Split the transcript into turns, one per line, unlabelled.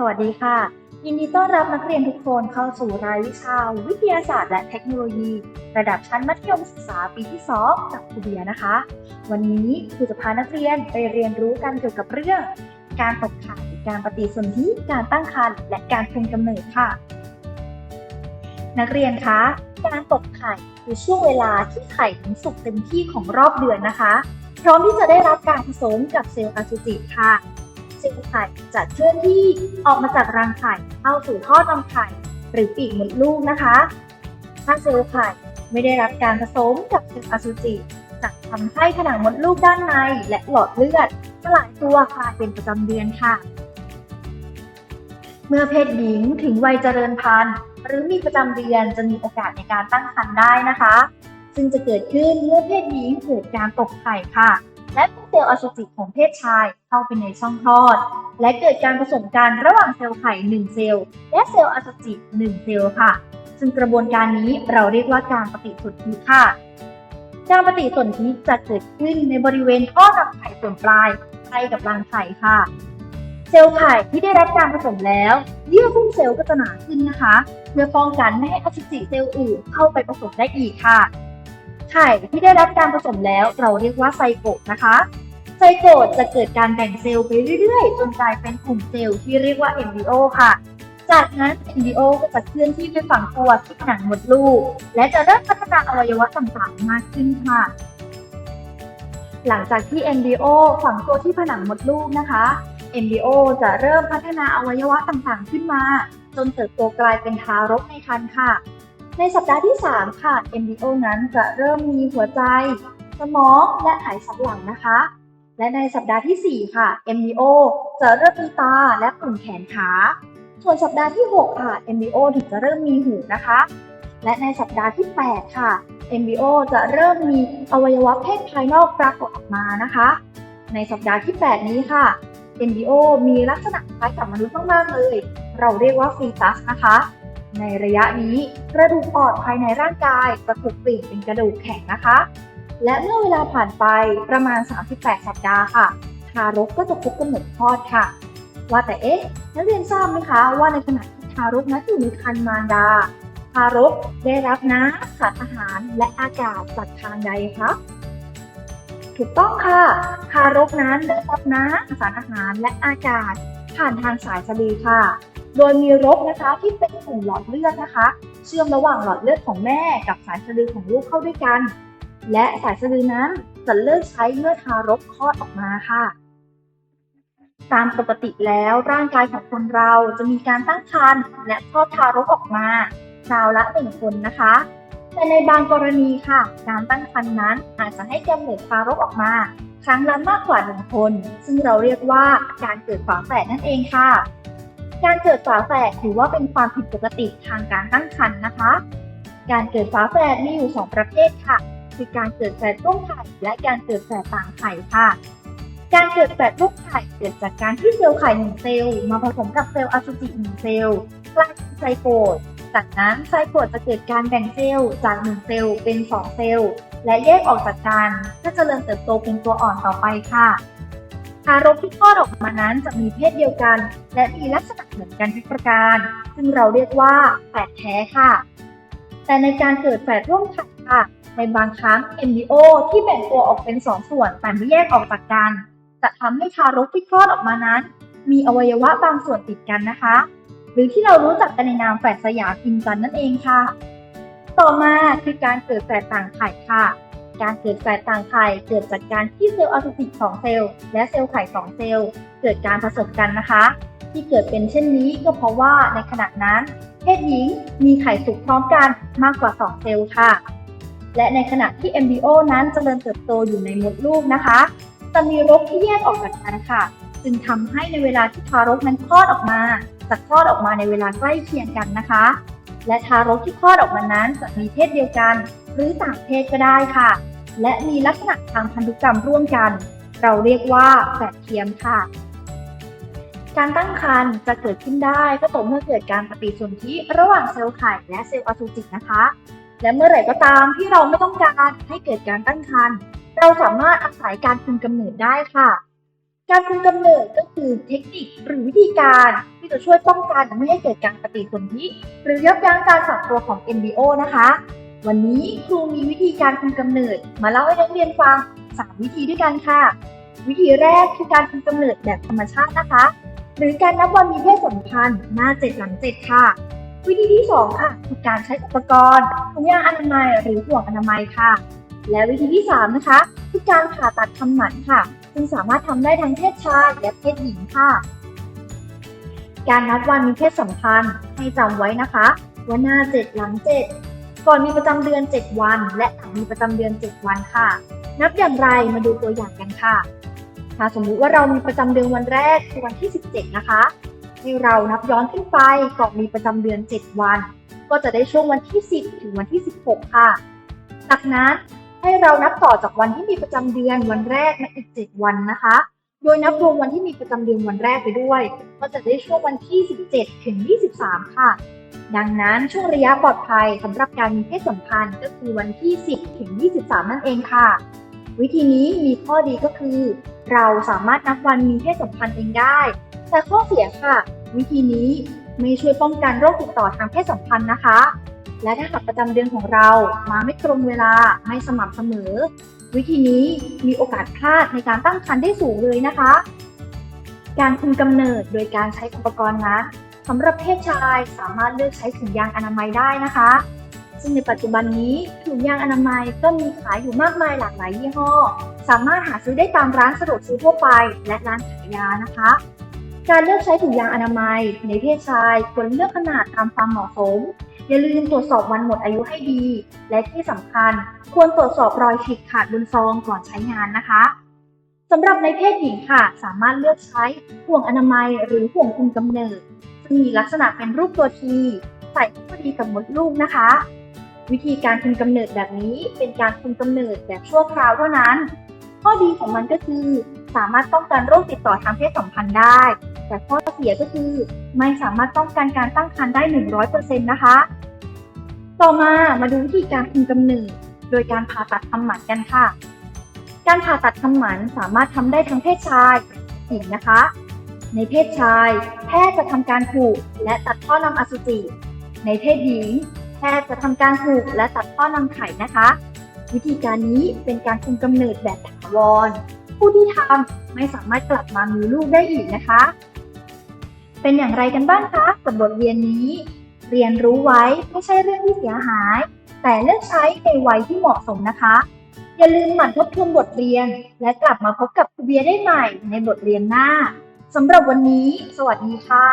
สวัสดีค่ะ ยินดีต้อนรับนักเรียนทุกคนเข้าสู่รายวิชา วิทยาศาสตร์และเทคโนโลยี ระดับชั้นมัธยมศึกษาปีที่2กับครูเบียนะคะ วันนี้ครูจะพานักเรียนไปเรียนรู้กันเกี่ยวกับเรื่อง การตกไข่การปฏิสนธิการตั้งครรภ์และการคุมกำเนิดค่ะ นักเรียนคะ การตกไข่คือช่วงเวลาที่ไข่ถึงสุกเต็มที่ของรอบเดือนนะคะ พร้อมที่จะได้รับการผสมกับเซลล์อสุจิค่ะ ซลล์ไข่จะเคลื่อนที่ออกมาจากรังไข่เข้าสู่ท่อนำไข่หรือปีกมดลูกนะคะ ถ้าเซลล์ไข่ไม่ได้รับการผสมกับเซลล์อสุจิจะทำให้ผนังมดลูกด้านในและหลอดเลือดสลายตัวกลายเป็นประจำเดือนค่ะ เมื่อเพศหญิงถึงวัยเจริญพันธุ์ หรือมีประจำเดือนจะมีโอกาสในการตั้งครรภ์ได้นะคะ ซึ่งจะเกิดขึ้นเมื่อเพศหญิงเกิดการตกไข่ค่ะ และมีเซลล์อสุจิของเพศชายเข้าไปในช่องคลอด และเกิดการผสมกันระหว่างเซลล์ไข่ 1 เซลล์และเซลล์อสุจิ 1 เซลล์ค่ะ ซึ่งกระบวนการนี้เราเรียกว่าการปฏิสนธิค่ะ การปฏิสนธิจะเกิดขึ้นในบริเวณท่อนำไข่ส่วนปลายใกล้กับรังไข่ค่ะเซลล์ไข่ที่ได้รับการผสมแล้วเยื่อหุ้มเซลล์ก็จะหนาขึ้นนะคะ เพื่อป้องกันไม่ให้อสุจิเซลล์อื่นเข้าไปผสมได้อีกค่ะ ไข่ที่ได้รับการผสมแล้วเราเรียกว่าไซโกตนะคะไซโกตจะเกิดการแบ่งเซลล์ไปเรื่อยๆ จนกลายเป็นกลุ่มเซลล์ที่เรียกว่าเอมบริโอค่ะ จากนั้นเอมบริโอก็จะเคลื่อนที่ไปฝังตัวที่ผนังมดลูก และจะเริ่มพัฒนาอวัยวะต่างๆ มากขึ้นค่ะ หลังจากที่เอมบริโอฝังตัวที่ผนังมดลูกนะคะเอมบริโอจะเริ่มพัฒนาอวัยวะต่างๆ ขึ้นมา จนเติบโตกลายเป็นทารกในครรภ์ค่ะ ในสัปดาห์ที่ 3 ค่ะ embryo นั้นจะเริ่มมีหัวใจ สมองและไขสันหลังนะคะ และในสัปดาห์ที่ 4 ค่ะ embryo จะเริ่มมีตาและกลุ่มแขนขา ส่วนสัปดาห์ที่ 6 ค่ะ embryo ถึงจะเริ่มมีหูนะคะ และในสัปดาห์ที่ 8 ค่ะ embryo จะเริ่มมีอวัยวะเพศภายนอกปรากฏออกมานะคะ ในสัปดาห์ที่ 8 นี้ค่ะ embryo มีลักษณะคล้ายกับมนุษย์มากๆเลย เราเรียกว่าฟีตัสนะคะ ในระยะนี้กระดูกอ่อนภายในร่างกายจะถูกเปลี่ยนเป็นกระดูกแข็งนะคะ และเมื่อเวลาผ่านไปประมาณ 38 สัปดาห์ค่ะ ทารกก็จะพบกำเนิดคลอดค่ะ ว่าแต่เอ๊ะนักเรียนทราบไหมคะ ว่าในขณะที่ทารกนั้นอยู่ในครรภ์มารดา ทารกได้รับน้ำสารอาหารและอากาศจากทางใดคะถูกต้องค่ะ ทารกนั้นได้รับน้ำสารอาหารและอากาศผ่านทางสายสะดือค่ะ โดยมีรกนะคะที่เป็นกลุ่มหลอดเลือดนะคะ เชื่อมระหว่างหลอดเลือดของแม่กับสายสะดือของลูกเข้าด้วยกัน และสายสะดือนั้นจะเลิกใช้เมื่อทารกคลอดออกมาค่ะ ตามปกติแล้วร่างกายของคนเราจะมีการตั้งครรภ์และคลอดทารกออกมาคราวละหนึ่งคนนะคะ แต่ในบางกรณีค่ะ การตั้งครรภ์นั้นอาจจะให้กำเนิดทารกออกมา ครั้งละมากกว่าหนึ่งคน ซึ่งเราเรียกว่าการเกิดฝาแฝดนั่นเองค่ะ การเกิดฝาแฝดถือว่าเป็นความผิดปกติทางการตั้งครรภ์นะคะ การเกิดฝาแฝดมีอยู่ 2 ประเภทค่ะ คือการเกิดแฝดร่วมไข่และการเกิดแฝดต่างไข่ค่ะ การเกิดแฝดร่วมไข่เกิดจากการที่เซลล์ไข่หนึ่งเซลล์มาผสมกับเซลล์อสุจิหนึ่งเซลล์กลายเป็นไซโกตจากนั้นไซโกตจะเกิดการแบ่งเซลล์จากหนึ่งเซลล์เป็นสองเซลล์และแยกออกจากกันเพื่อเจริญเติบโตเป็นตัวอ่อนต่อไปค่ะ ทารกที่คลอดออกมานั้นจะมีเพศเดียวกัน และมีลักษณะเหมือนกันทุกประการ ซึ่งเราเรียกว่าแฝดแท้ค่ะ แต่ในการเกิดแฝดร่วมไข่ค่ะ ในบางครั้งเอมบริโอที่แบ่งตัวออกเป็นสองส่วนแต่ไม่แยกออกจากกัน จะทำให้ทารกที่คลอดออกมานั้น มีอวัยวะบางส่วนติดกันนะคะ หรือที่เรารู้จักกันในนามแฝดสยามอินจันนั่นเองค่ะ ต่อมาคือการเกิดแฝดต่างไข่ค่ะ การเกิดแฝดต่างไข่เกิดจากการที่เซลล์อสุจิ2เซลล์และเซลล์ไข่2เซลล์เกิดการผสมกันนะคะ ที่เกิดเป็นเช่นนี้ก็เพราะว่าในขณะนั้น เพศหญิงมีไข่สุกพร้อมกันมากกว่า 2 เซลล์ค่ะ และในขณะที่ embryo นั้นเจริญเติบโตอยู่ในมดลูกนะคะจะมีรกที่แยกออกจากกันค่ะ จึงทำให้ในเวลาที่ทารกนั้นคลอดออกมาจะคลอดออกมาในเวลาใกล้เคียงกันนะคะ และทารกที่คลอดออกมานั้นจะมีเพศเดียวกัน หรือต่างเพศก็ได้ค่ะ และมีลักษณะทางพันธุกรรมร่วมกัน เราเรียกว่าแฝดเทียมค่ะ การตั้งครรภ์จะเกิดขึ้นได้ก็ต่อเมื่อเกิดการปฏิสนธิระหว่างเซลล์ไข่และเซลล์อสุจินะคะ และเมื่อไหร่ก็ตามที่เราไม่ต้องการให้เกิดการตั้งครรภ์เราสามารถอาศัยการคุมกำเนิดได้ค่ะ การคุมกำเนิดก็คือเทคนิคหรือวิธีการที่จะช่วยป้องกันไม่ให้เกิดการปฏิสนธิหรือยับยั้งการฝังตัวของ embryo นะคะ วันนี้ครูมีวิธีการคุมกำเนิด มาเล่าให้นักเรียนฟัง 3 วิธีด้วยกันค่ะ วิธีแรกคือการคุมกำเนิดแบบธรรมชาตินะคะ หรือการนับวันมีเพศสัมพันธ์หน้าเจ็ดหลังเจ็ดค่ะ วิธีที่ 2 ค่ะคือการใช้อุปกรณ์ถุงยางอนามัยหรือห่วงอนามัยค่ะ และวิธีที่ 3 นะคะ คือการผ่าตัดทำหมันค่ะ ซึ่งสามารถทำได้ทั้งเพศชายและเพศหญิงค่ะ การนับวันมีเพศสัมพันธ์ให้จำไว้นะคะว่าหน้าเจ็ดหลังเจ็ด ก่อนมีประจำเดือน 7 วัน และหลังมีประจำเดือน 7 วันค่ะ นับอย่างไรมาดูตัวอย่างกันค่ะถ้าสมมุติว่าเรามีประจำเดือนวันแรกคือวันที่ 17 นะคะ ให้เรานับย้อนขึ้นไปก่อนมีประจำเดือน 7 วัน ก็จะได้ช่วงวันที่ 10 ถึงวันที่ 16 ค่ะ จากนั้นให้เรานับต่อจากวันที่มีประจำเดือนวันแรกมาอีก 7 วันนะคะ โดยนับรวมวันที่มีประจำเดือนวันแรกไปด้วย ก็จะได้ช่วงวันที่ 17 ถึง 23 ค่ะ ดังนั้นช่วงระยะปลอดภัยสำหรับการมีเพศสัมพันธ์ก็คือวันที่ 10 ถึง 23 นั่นเองค่ะ วิธีนี้มีข้อดีก็คือ เราสามารถนับวันมีเพศสัมพันธ์เองได้ แต่ข้อเสียค่ะ วิธีนี้ไม่ช่วยป้องกันโรคติดต่อทางเพศสัมพันธ์นะคะ และถ้าหากประจำเดือนของเรามาไม่ตรงเวลาไม่สม่ำเสมอ วิธีนี้มีโอกาสพลาดในการตั้งครรภ์ได้สูงเลยนะคะ การคุมกำเนิดโดยการใช้อุปกรณ์นั้นสำหรับเพศชายสามารถเลือกใช้ถุงยางอนามัยได้นะคะ ซึ่งในปัจจุบันนี้ถุงยางอนามัยก็มีขายอยู่มากมายหลากหลายยี่ห้อ สามารถหาซื้อได้ตามร้านสะดวกซื้อทั่วไป และร้านขายยานะคะการเลือกใช้ถุงยางอนามัย ในเพศชายควรเลือกขนาดตามความเหมาะสม อย่าลืมตรวจสอบวันหมดอายุให้ดี และที่สำคัญ ควรตรวจสอบรอยฉีกขาดบนซองก่อนใช้งานนะคะสำหรับในเพศหญิงค่ะ สามารถเลือกใช้ห่วงอนามัยหรือห่วงคุมกำเนิดซึ่งมีลักษณะเป็นรูปตัวทีใส่พอดีกับมดลูกนะคะ วิธีการคุมกำเนิดแบบนี้เป็นการคุมกำเนิดแบบชั่วคราวเท่านั้น ข้อดีของมันก็คือ สามารถป้องกันโรคติดต่อทางเพศสัมพันธ์ได้ แต่ข้อเสียก็คือไม่สามารถป้องกันการตั้งครรภ์ได้ 100%นะคะ ต่อมามาดูวิธีการคุมกำเนิดโดยการผ่าตัดทำหมันกันค่ะ การผ่าตัดทำหมันสามารถทำได้ทั้งเพศชายหญิงนะคะ ในเพศชาย แพทย์จะทำการผูกและตัดท่อนำอสุจิ ในเพศหญิง แพทย์จะทำการผูกและตัดท่อนำไข่นะคะ วิธีการนี้เป็นการคุมกำเนิดแบบถาวรผู้ที่ทำไม่สามารถกลับมามีลูกได้อีกนะคะ เป็นอย่างไรกันบ้างคะกับบทเรียนนี้ เรียนรู้ไว้ไม่ใช่เรื่องที่เสียหาย แต่เลือกใช้ในวัยที่เหมาะสมนะคะ อย่าลืมหมั่นทบทวนบทเรียน และกลับมาพบกับครูเบียได้ใหม่ในบทเรียนหน้าสำหรับวันนี้ สวัสดีค่ะ